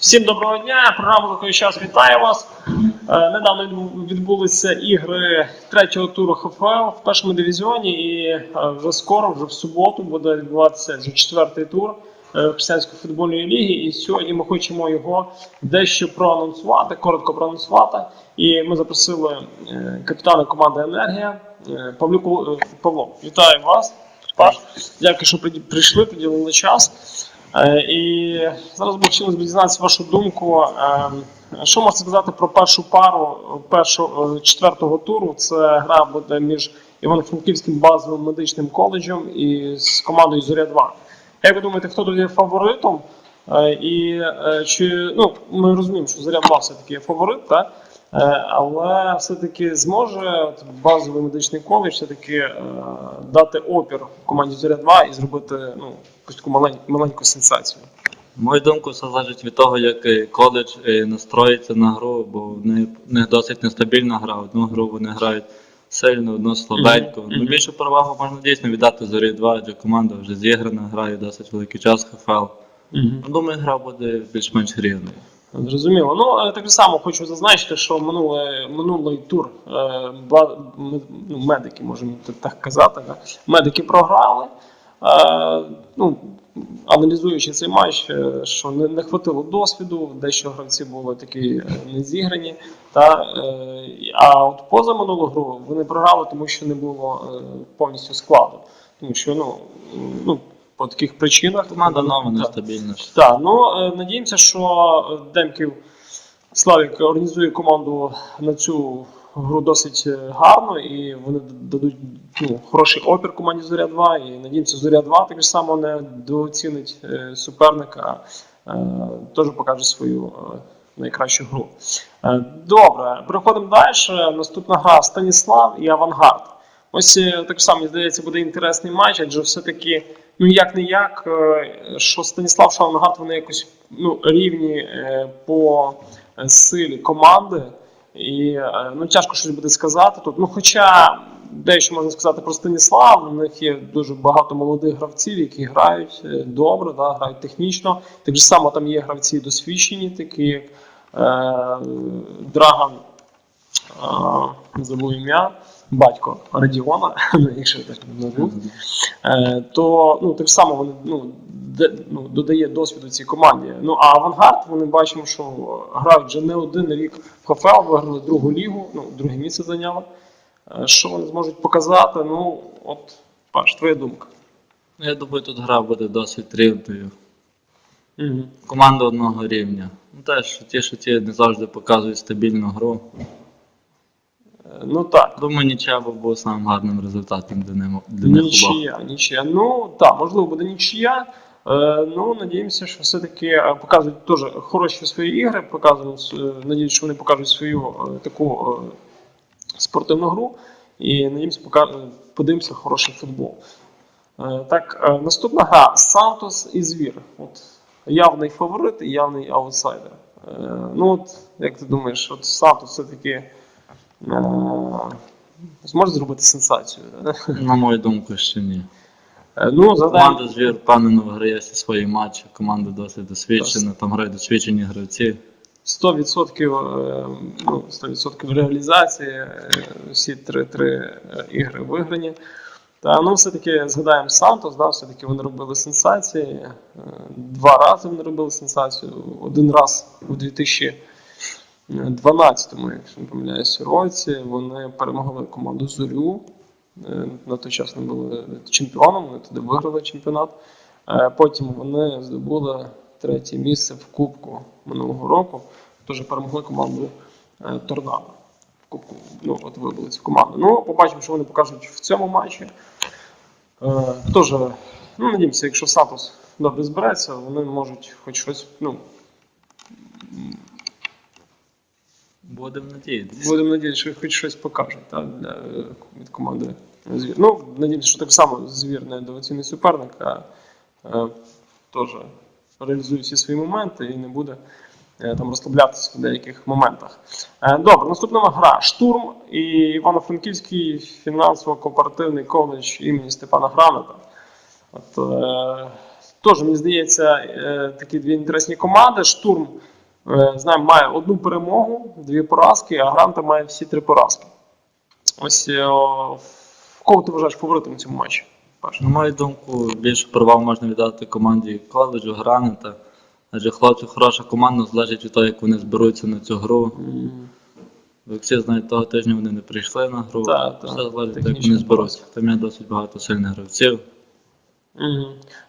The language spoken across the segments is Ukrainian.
Всім доброго дня! Програма «Лиховий час вітає вас. Е, Недавно відбулися ігри третього туру ХФЛ в першому дивізіоні, і е, вже скоро, вже в суботу, буде відбуватися вже четвертий тур е, Християнської футбольної ліги. І сьогодні ми хочемо його дещо проанонсувати, коротко проанонсувати. І ми запросили е, капітана команди Енергія е, Павлюку е, Павло. Вітаю вас. Паш. Дякую, що прийшли, приділили час. Е, І зараз би хотілося б дізнатися вашу думку. Е, Що можете сказати про першу пару першого е, четвертого туру? Це гра буде між Івано-Франківським базовим медичним коледжем і з командою Зоря 2. Як ви думаєте, хто тут є фаворитом? Е, І чи ну ми розуміємо, що Зоря 2 все-таки є фаворит, так? Е, але все-таки зможе базовий медичний коледж все-таки е, дати опір команді Зоря 2 і зробити ну, якусь таку маленьку, маленьку сенсацію. На Мою думку, все залежить від того, як е, коледж настроїться на гру, бо в них, досить нестабільна гра. Одну гру вони грають сильно, одну слабенько. Мгм. Ну, більшу перевагу можна дійсно віддати зорі 2, адже команда вже зіграна, грає досить великий час ХФЛ. Ну, Думаю, гра буде більш-менш рівною. Зрозуміло. Ну е, так само хочу зазначити, що минуле, минулий тур е, ну, медики, можемо так казати, медики програли. Е, ну, аналізуючи цей матч, що не, не хватило досвіду, дещо гравці були такі е, не зіграні. Та, а от поза минулу гру вони програли, тому що не було повністю складу. Тому що ну, ну, по таких причинах Команда нова, нестабільна. так, ну е, надіємося, що е, Демків Славік організує команду на цю гру досить е, гарно, і вони дадуть ну, хороший опір команді Зоря 2. І надіємося, Зоря 2 так само не дооцінить суперника, теж покаже свою найкращу гру. Добре, переходимо далі. Наступна гра Станіслав і Авангард. Ось так само, мені здається, буде інтересний матч, адже все-таки, ну як не як, що Станіслав, що вони якось ну, рівні е, по е, силі команди. І е, ну, тяжко щось буде сказати тут. Ну, хоча дещо можна сказати про Станіслав, у них є дуже багато молодих гравців, які грають е, добре, да, грають технічно. Так же само там є гравці досвідчені, такі як е, Драган, е, забув ім'я, батько Радіона, якщо я так назву. Е, то ну, так само вони ну, де, ну, додає досвіду цій команді. Ну а авангард вони бачимо, що грають вже не один рік в ХФЛ, виграли другу лігу, ну, друге місце зайняли. Е, Що вони зможуть показати? Ну, от, Паш, твоя думка. Ну, Я думаю, тут гра буде досить рівною. Угу. Команда одного рівня. Ну, теж що ті, що ті не завжди показують стабільну гру. Ну так. Думаю, нічия би був самим гарним результатом для, ним, для них. Нічия, нічия. Ну так, можливо, буде нічия. Е, ну, надіємося, що все-таки е, покажуть теж хороші свої ігри, показують, е, надіюсь, що вони покажуть свою е, таку е, спортивну гру. І надіємося, подивимося хороший футбол. Е, так, е, наступна гра Сантос і Звір. От, явний фаворит і явний аутсайдер. Е, ну, от, як ти думаєш, от Сантос все-таки зможе зробити сенсацію? На мою думку, ще ні. Е, Ну. Команда звір впевнено виграє всі свої матчі. Команда досить досвідчена, там грають досвідчені гравці. 100%, е, ну, 100% реалізації, е, всі три, три е, ігри виграні. Та, ну, все-таки згадаємо Сантос, да, все-таки вони робили сенсації. Два рази вони робили сенсацію. Один раз у 2012-му, якщо не помиляюся, році, вони перемогли команду Зорю. Е, На той час вони були чемпіоном, вони туди виграли чемпіонат. Е, Потім вони здобули третє місце в Кубку минулого року. Теж перемогли команду е, Торнадо. В Кубку, ну, от вибили цю команду. Ну, побачимо, що вони покажуть в цьому матчі. Теж, ну, надіємося, якщо Сатос добре збереться, вони можуть хоч щось, ну, Будемо надіятися. будемо надіятися, що хоч щось покажуть та, для, від команди Звір. Ну, надіємося, що так само звір не недооцінний суперник, а е, теж реалізує всі свої моменти і не буде е, там розслаблятися в деяких моментах. Е, добре, наступна гра Штурм і Івано-Франківський фінансово-кооперативний коледж імені Степана Граната. От, е, Теж, мені здається, е, такі дві інтересні команди. Штурм знаємо, має одну перемогу, дві поразки, а Гранта має всі три поразки. Ось е, о, кого ти вважаєш фаворитом у цьому матчі? На мою думку, більше перевагу можна віддати команді коледжу, Граната. Адже хлопці хороша команда, залежить від того, як вони зберуться на цю гру. Ви всі знаєте, того тижня вони не прийшли на гру. Так, так. Все залежить того, як вони зберуться. Там є досить багато сильних гравців.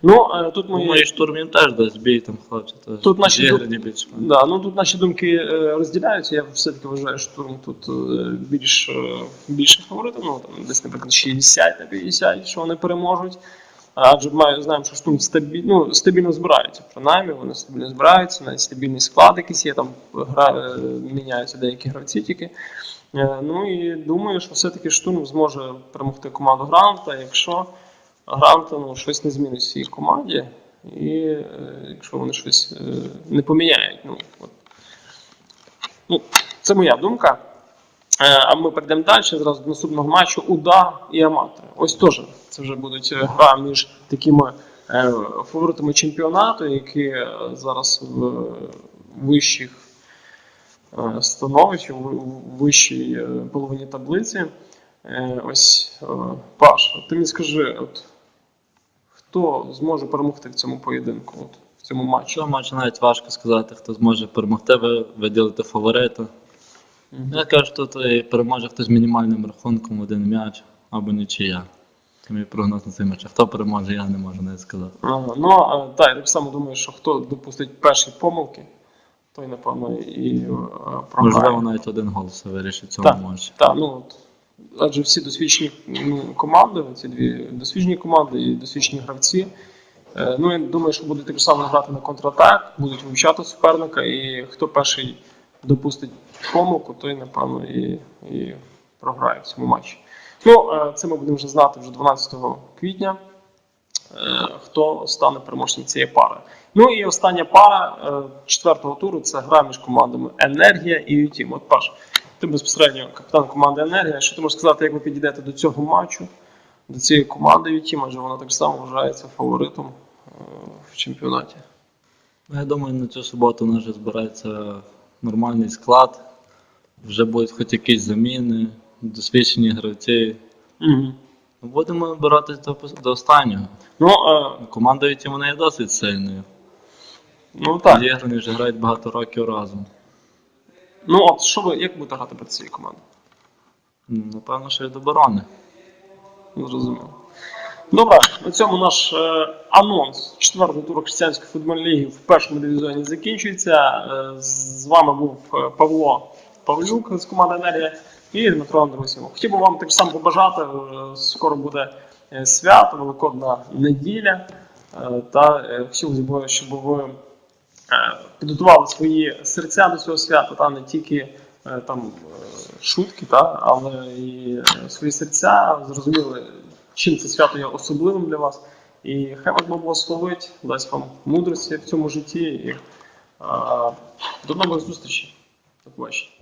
Ну, е, тут Ну, мої, мої штурмів теж дасть бій, там хлопці. то Тут наші більш. да, ну, тут наші думки е, розділяються. Я все-таки вважаю, що штурм тут е, більш, е, більше фаворитом. Ну, там, десь, наприклад, 60 на 50, що вони переможуть. Адже маю, знаємо, що штурм стабіль, ну, стабільно збираються, принаймні, вони стабільно збираються, навіть стабільний склад якийсь є, там гра, е, міняються деякі гравці тільки. Е, Ну і думаю, що все-таки штурм зможе перемогти команду Гранта, якщо Гранта ну, щось не змінить в команді, і е, якщо вони щось е, не поміняють. Ну, от. ну, це моя думка. Е, А ми перейдемо далі зразу до наступного матчу УДА і аматори. Ось теж це вже будуть е, гра між такими фаворитами чемпіонату, які зараз в вищих становищах, в вищій половині таблиці. Е, Ось Паш, ти мені скажи, от, хто зможе перемогти в цьому поєдинку, от, в цьому матчі? Що матчі навіть важко сказати, хто зможе перемогти, ви виділити фаворита. Мгм. Я кажу, що тут переможе хтось з мінімальним рахунком один м'яч або нічия. Це мій прогноз на цей матч. А хто переможе, я не можу навіть сказати. Ага, ну, а, так, я так само думаю, що хто допустить перші помилки, той, напевно, і е, програє. Можливо, навіть один гол все вирішить цьому матчі. Так, ну, от, адже всі досвідчені ну, команди, ці дві досвідчені команди і досвідчені гравці. Е, ну, я думаю, що будуть так само грати на контратак, будуть вивчати суперника, і хто перший допустить помилку, той, напевно, і, і програє в цьому матчі. Ну, е, це ми будемо вже знати вже 12 квітня, е, хто стане переможцем цієї пари. Ну і остання пара четвертого туру це гра між командами Енергія і Ютім. От Паш, ти безпосередньо капітан команди Енергія. Що ти можеш сказати, як ви підійдете до цього матчу, до цієї команди Ютім, адже вона так само вважається фаворитом е, в чемпіонаті. Ну, Я думаю, на цю суботу у нас вже збирається нормальний склад. Вже будуть хоч якісь заміни, досвідчені гравці. Угу. Будемо боротися до, до останнього. Ну, е, Команда вона є досить сильною. ну так. Зіграні вже грають багато років разом. Ну от що ви як будете грати проти цієї команди? Ну, Напевно, що від оборони. Ну, Зрозуміло. Добре, на цьому наш е, анонс четвертого туру християнської футбольної ліги в першому дивізіоні закінчується. Е, з вами був е, Павло Павлюк з команди Енергія і Дмитро Андрусів. Хотів би вам так само побажати. е, скоро буде е, свято, Великодна неділя. Е, та е, хотілося б, щоб ви підготували свої серця до цього свята, та не тільки е, там е, шутки, та, але і е, свої серця зрозуміли, чим це свято є особливим для вас. І хай вас Бог благословить, дасть вам мудрості в цьому житті. І, а, до нових зустрічей. До побачення.